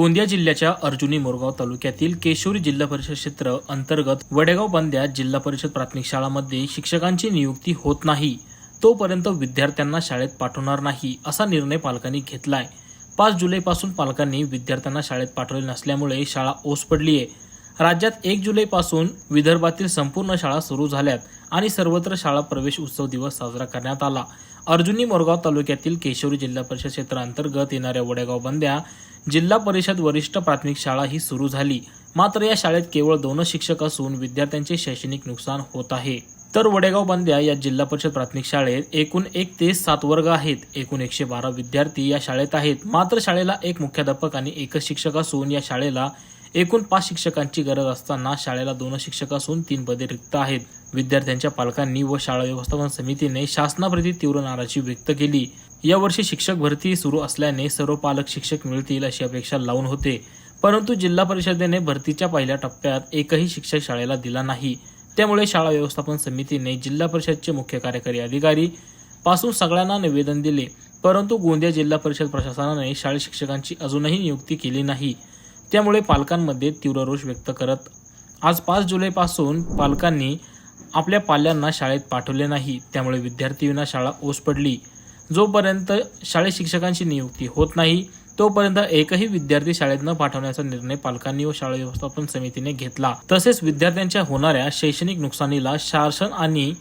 गोंदिया जिल्ह्याच्या अर्जुनी मोरगाव तालुक्यातील केशोरी जिल्हा परिषद क्षेत्र अंतर्गत वडेगाव बंद्यात जिल्हा परिषद प्राथमिक शाळांमध्ये शिक्षकांची नियुक्ती होत नाही तोपर्यंत विद्यार्थ्यांना शाळेत पाठवणार नाही असा निर्णय पालकांनी घेतलाय. पाच जुलैपासून पालकांनी विद्यार्थ्यांना शाळेत पाठवले नसल्यामुळे शाळा ओस पडली आहे राज्यात एक जुलैपासून विदर्भातील संपूर्ण शाळा सुरू झाल्यात आणि सर्वत्र शाळा प्रवेश उत्सव दिवस साजरा करण्यात आला. अर्जुनी मोरगाव तालुक्यातील केशवरी जिल्हा परिषद क्षेत्रांतर्गत येणाऱ्या वडेगाव बंद्या जिल्हा परिषद वरिष्ठ प्राथमिक शाळा ही सुरू झाली. मात्र या शाळेत केवळ दोनच शिक्षक असून विद्यार्थ्यांचे शैक्षणिक नुकसान होत आहे. तर वडेगाव बंद्या या जिल्हा परिषद प्राथमिक शाळेत एकूण एक ते सात वर्ग आहेत. एकूण एकशे बारा विद्यार्थी या शाळेत आहेत. मात्र शाळेला एक मुख्याध्यापक आणि एकच शिक्षक असून या शाळेला एकूण पाच शिक्षकांची गरज असताना शाळेला दोन शिक्षक असून तीन पदे रिक्त आहेत. विद्यार्थ्यांच्या पालकांनी व शाळा व्यवस्थापन समितीने शासनाप्रती तीव्र नाराजी व्यक्त केली. यावर्षी शिक्षक भरती सुरू असल्याने सर्व पालक शिक्षक मिळतील अशी अपेक्षा लावून होते. परंतु जिल्हा परिषदेने भरतीच्या पहिल्या टप्प्यात एकही शिक्षक शाळेला दिला नाही. त्यामुळे शाळा व्यवस्थापन समितीने जिल्हा परिषदचे मुख्य कार्यकारी अधिकारी पासून सगळ्यांना निवेदन दिले. परंतु गोंदिया जिल्हा परिषद प्रशासनाने शाळा शिक्षकांची अजूनही नियुक्ती केली नाही. त्यामुळे पालकांमध्ये तीव्र रोष व्यक्त करत आज पाच जुलैपासून पालकांनी आपल्या पाल्यांना शाळेत पाठवले नाही. त्यामुळे विद्यार्थींना शाळा ओस पडली. जोपर्यंत शाळेत शिक्षकांची नियुक्ती होत नाही तोपर्यंत एकही विद्यार्थी शाळेत न पाठवण्याचा निर्णय पालकांनी व शाळा व्यवस्थापन समितीने घेतला. तसेच विद्यार्थ्यांच्या होणाऱ्या शैक्षणिक नुकसानीला शासन आणि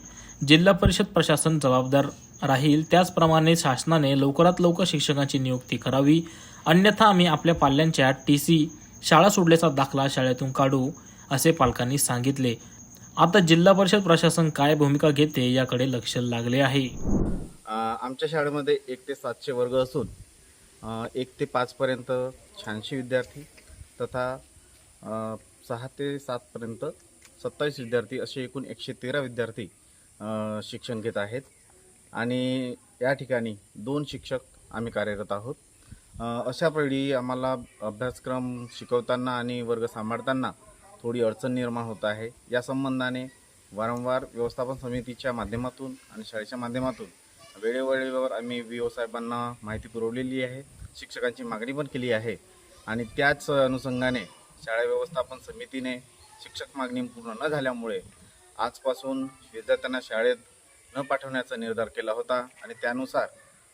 जिल्हा परिषद प्रशासन जबाबदार राहील. त्याचप्रमाणे शासनाने लवकरात लवकर शिक्षकांची नियुक्ती करावी. अन्यथा आम्ही आपल्या पाल्यांच्या टी सी शाळा सोडल्याचा दाखला शाळेतून काढू असे पालकांनी सांगितले. आता जिल्हा परिषद प्रशासन काय भूमिका घेते याकडे लक्ष लागले आहे. आमच्या शाळेमध्ये एक ते सातशे वर्ग असून एक ते पाचपर्यंत शहाऐंशी विद्यार्थी तथा सहा ते सातपर्यंत सत्तावीस विद्यार्थी असे एकूण एकशे तेरा विद्यार्थी शिक्षण घेत आहेत. आणि या ठिकाणी दोन शिक्षक आम्ही कार्यरत आहोत. अशा वेळी आम्हाला अभ्यासक्रम शिकवताना आणि वर्ग सांभाळताना थोडी अडचण निर्माण होत आहे. या संबंधाने वारंवार व्यवस्थापन समितीच्या माध्यमातून आणि शाळेच्या माध्यमातून वेळोवेळीवर आम्ही वि ओ साहेबांना माहिती पुरवलेली आहे शिक्षकांची मागणी पण केली आहे आणि त्याच अनुषंगाने शाळा व्यवस्थापन समितीने शिक्षक मागणी पूर्ण न झाल्यामुळे आजपासून विद्यार्थ्यांना शाळेत न पाठवण्याचा निर्धार केला होता आणि त्यानुसार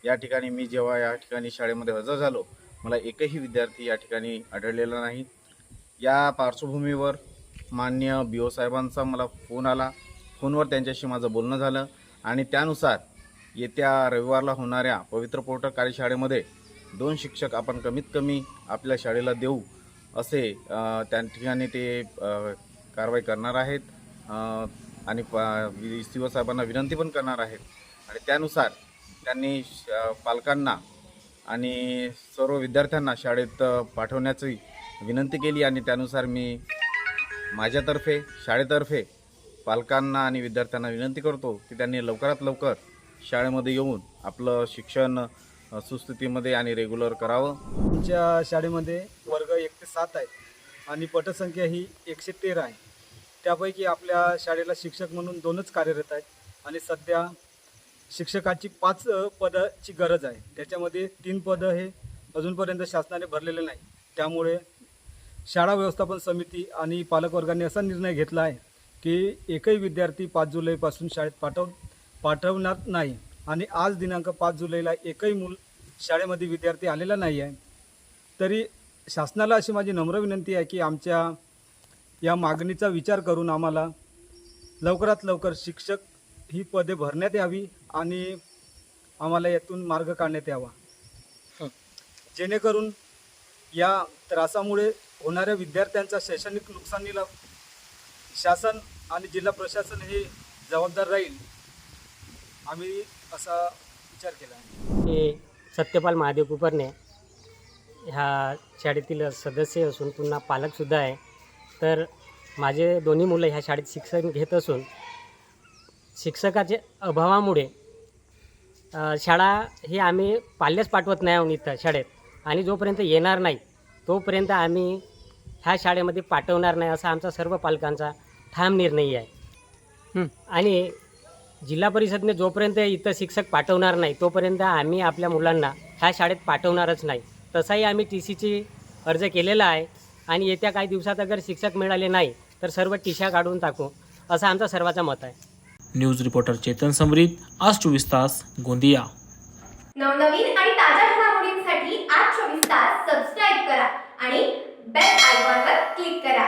या ठिकाणी मी जेव्हा या ठिकाणी शाळेमध्ये हजर झालो मला एकही विद्यार्थी या ठिकाणी आढळलेला नाही. या पार्श्वभूमीवर मान्य बी ओ साहेबांचा मला फोन आला. फोनवर त्यांच्याशी माझं बोलणं झालं आणि त्यानुसार येत्या रविवारला होणाऱ्या पवित्र पोर्टल कार्यशाळेमध्ये दोन शिक्षक आपण कमीत कमी आपल्या शाळेला देऊ असे त्या ठिकाणी ते कारवाई करणार आहेत. आणि सी साहेबांना विनंती पण करणार आहेत. आणि त्यानुसार त्यांनी श- पालकांना आणि सर्व विद्यार्थ्यांना शाळेत पाठवण्याची विनंती केली आणि त्यानुसार मी माझ्यातर्फे शाळेतर्फे पालकांना आणि विद्यार्थ्यांना विनंती करतो की त्यांनी लवकरात लवकर शाळेमध्ये येऊन आपलं शिक्षण सुस्थितीमध्ये आणि रेग्युलर करावं. आमच्या शाळेमध्ये वर्ग एक ते सात आहेत आणि पटसंख्या ही एकशे तेरा आहे. त्यापैकी आपल्या शाळेला शिक्षक म्हणून दोनच कार्यरत आहेत आणि सध्या शिक्षकाची पाच पदाची गरज आहे. त्याच्यामध्ये तीन पदं हे अजूनपर्यंत शासनाने भरलेले नाही. त्यामुळे शाळा व्यवस्थापन समिती आणि पालकवर्गाने असा निर्णय घेतला आहे की एकही विद्यार्थी पाच जुलैपासून शाळेत पाठव पाठवणार नाही. आणि आज दिनांक पाच जुलैला एकही मूल शाळेमध्ये विद्यार्थी आलेला नाही आहे. तरी शासनाला अशी माझी नम्र विनंती आहे की आमच्या या मागणीचा विचार करून आम्हाला लवकरात लवकर शिक्षक ही पदे भरण्यात यावी आणि आम्हाला यातून मार्ग काढण्यात यावा. जेणेकरून या त्रासामुळे होणाऱ्या विद्यार्थ्यांच्या शैक्षणिक नुकसानीला शासन आणि जिल्हा प्रशासन हे जबाबदार राहील आम्ही असा विचार केला. आहे हे सत्यपाल महादेव कुपरणे ह्या शाळेतील सदस्य असून पुन्हा पालकसुद्धा आहे. तर माझे दोन्ही मुलं ह्या शाळेत शिक्षण घेत असून शिक्षकाच्या अभावामुळे शाळा ही आम्ही पाल्याच पाठवत नाही आहोत इथं शाळेत. आणि जोपर्यंत येणार नाही तोपर्यंत आम्ही ह्या शाळेमध्ये पाठवणार नाही असा आमचा सर्व पालकांचा ठाम निर्णय आहे. आणि जिल्हा परिषदने जोपर्यंत इथं शिक्षक पाठवणार नाही तोपर्यंत आम्ही आपल्या मुलांना ह्या शाळेत पाठवणारच नाही. तसाही आम्ही टी सीची अर्ज केलेला आहे आणि येत्या काही दिवसात अगर शिक्षक मिळाले नाही तर सर्व टिशा काढून टाकू असं आमचं सर्वांचं मत आहे. न्यूज रिपोर्टर चेतन समरीत आज चोवीस तास गोंदिया. नवनवीन आणि ताज्या घडामोडींसाठी आज चोवीस तास सबस्क्राईब करा आणि बेल आयकॉनवर क्लिक करा.